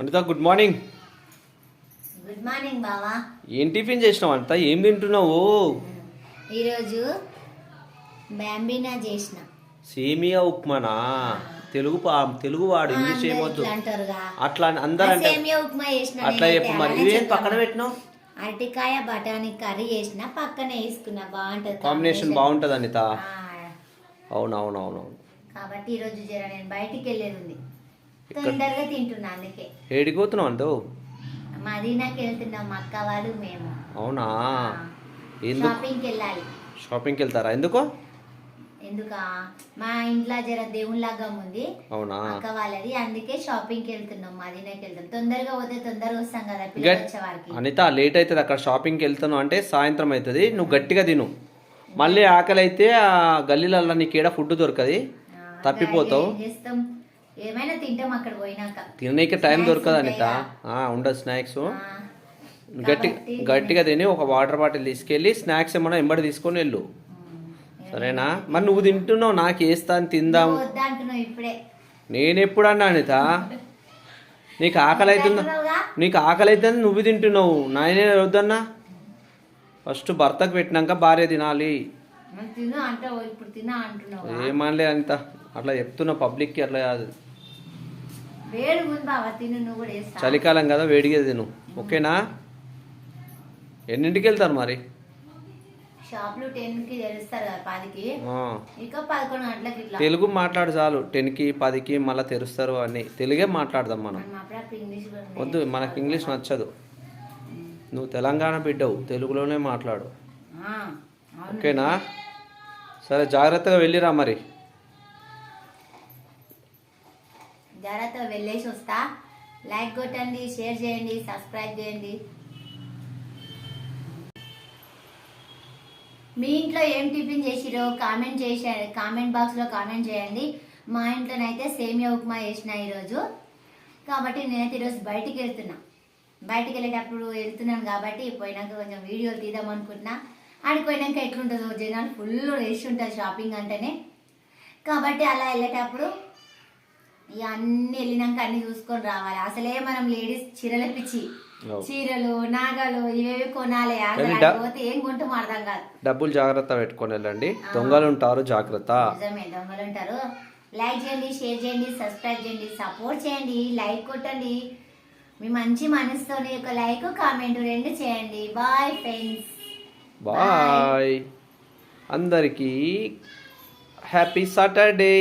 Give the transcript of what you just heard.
Anitha good morning good morning బావా. ఏం tiffin చేసినావు అంత ఏం తింటున్నావు? ఈరోజు బ్యాంబీనా చేసిన. సేమియా ఉప్మానా? తెలుగు పా తెలుగు వాడు ఇంగ్లీష్ ఏమొద్దు. అంటారుగా అట్లా అని అందరు అంటే సేమియా ఉప్మా చేసిన అట్లా నేనైతే చెప్పు మరి. ఇవేం చెప్తాను. పక్కన పెట్టినావు? అరటికాయ బఠానీ కర్రీ చేసిన పక్కన వేసుకున్నా. బాగుంటది కాంబినేషన్ బాగుంటుంది అనిత. ఆ, అవునవునవునవును. కాబట్టి ఈరోజు జర నేను బయటికి వెళ్ళేది ఉంది. తొందరగా తింటున్నా అందుకే. ఏడిపోతున్నావు అంటూ? మదీనాకి వెళ్తున్నాం మా అక్క వాళ్ళు మేము. అవునా? షాపింగ్కి వెళ్ళాలి. షాపింగ్కి వెళ్తారా? ఎందుకు? ఎందుకా? మా ఇంట్లో జర దేవుళ్ళగా ఉంది. అవునా? అక్క వాళ్ళది అందుకే షాపింగ్కి వెళ్తున్నాం మదీనాకి వెళ్తాం. తొందరగా పోతే తొందరగా వస్తాం కదా పిల్లలు గట్ వచ్చే వారికి అనిత లేట్ అవుతుంది అక్కడ షాపింగ్కి వెళ్తాను అంటే సాయంత్రం అవుతుంది. నువ్వు గట్టిగా తిను. మళ్ళీ ఆకలి అయితే ఆ గల్లీలల్లో నీకు ఏడ ఫుడ్ దొరకది? తప్పిపోతావు. చేస్తాం? ఏమైనా తింటాం అక్కడ పోయినాక. తిననీకి టైం దొరకదు అనిత? ఉండదు స్నాక్స్. గట్టి గట్టిగా తిని ఒక వాటర్ బాటిల్ తీసుకెళ్ళి స్నాక్స్ ఏమన్నా ఎంబడి తీసుకొని వెళ్ళు. సరేనా? మరి నువ్వు తింటున్నావు నాకు వేస్తా అని తిందాం? నేను ఎప్పుడు అన్నా అనిత? నీకు ఆకలి అవుతుందా? నీకు ఆకలి అవుతుంది నువ్వు తింటున్నావు. నాయనే వద్దన్నా? ఫస్ట్ భర్తకు పెట్టినాక భార్య తినాలి. ఏమనలే అనిత. అట్లా చెప్తున్నా పబ్లిక్కి అట్లా కాదు. వేడి ఉంది బావ తిను నువ్వు కూడా వేస్తా. చలికాలం కదా వేడిగా తిను. ఓకేనా? ఎన్నింటికి వెళ్తారు మరి? షాప్లు టెన్కి తెరుస్తారు కదా పదికి. ఆ, ఇక పదకొండు గంటలకు ఇట్లా. తెలుగు మాట్లాడు చాలు. టెన్కి పదికి మళ్ళీ తెరుస్తారు అని. తెలుగే మాట్లాడదాం మనం. వద్దు మనకి ఇంగ్లీష్ నచ్చదు. నువ్వు తెలంగాణ బిడ్డవు. తెలుగులోనే మాట్లాడు. ఓకేనా? సరే జాగ్రత్తగా వెళ్ళిరా మరి. జాగ్రత్తగా వెళ్ళేసి వస్తా. లైక్ కొట్టండి షేర్ చేయండి సబ్స్క్రైబ్ చేయండి. మీ ఇంట్లో ఏం టిఫిన్ చేసిరో కామెంట్ చేసే కామెంట్ బాక్స్లో కామెంట్ చేయండి. మా ఇంట్లోనైతే సేమియా ఉప్మా చేసిన ఈరోజు. కాబట్టి నేనైతే ఈరోజు బయటికి వెళ్తున్నా. బయటికి వెళ్ళేటప్పుడు వెళ్తున్నాను కాబట్టి పోయినాక కొంచెం వీడియోలు తీద్దాం అనుకుంటున్నా. ఆడికి పోయినాక ఎట్లుంటుందో జనాలు ఫుల్ రష్ ఉంటుంది షాపింగ్ అంటేనే. కాబట్టి అలా వెళ్ళేటప్పుడు ఇక అన్ని వెళ్ళినాక అన్ని చూసుకొని రావాలి. అసలే మనం లేడీస్ చీరలు పిచ్చి. చీరలు నాగలు ఇవేవి కొనాలి. పోతే ఏం కొంటాం అర్థం కాదు. డబ్బులు జాగ్రత్త పెట్టుకొని వెళ్ళండి. దొంగలు ఉంటారు జాగ్రత్త. నిజమే దొంగలు ఉంటారు. లైక్ చేయండి షేర్ చేయండి సబ్స్క్రైబ్ చేయండి సపోర్ట్ చేయండి లైక్ కొట్టండి. మీ మంచి మనసుతోని ఒక లైక్ కామెంట్ రెండు చేయండి. బాయ్ ఫ్రెండ్స్ బాయ్ అందరికీ హ్యాపీ సాటర్డే.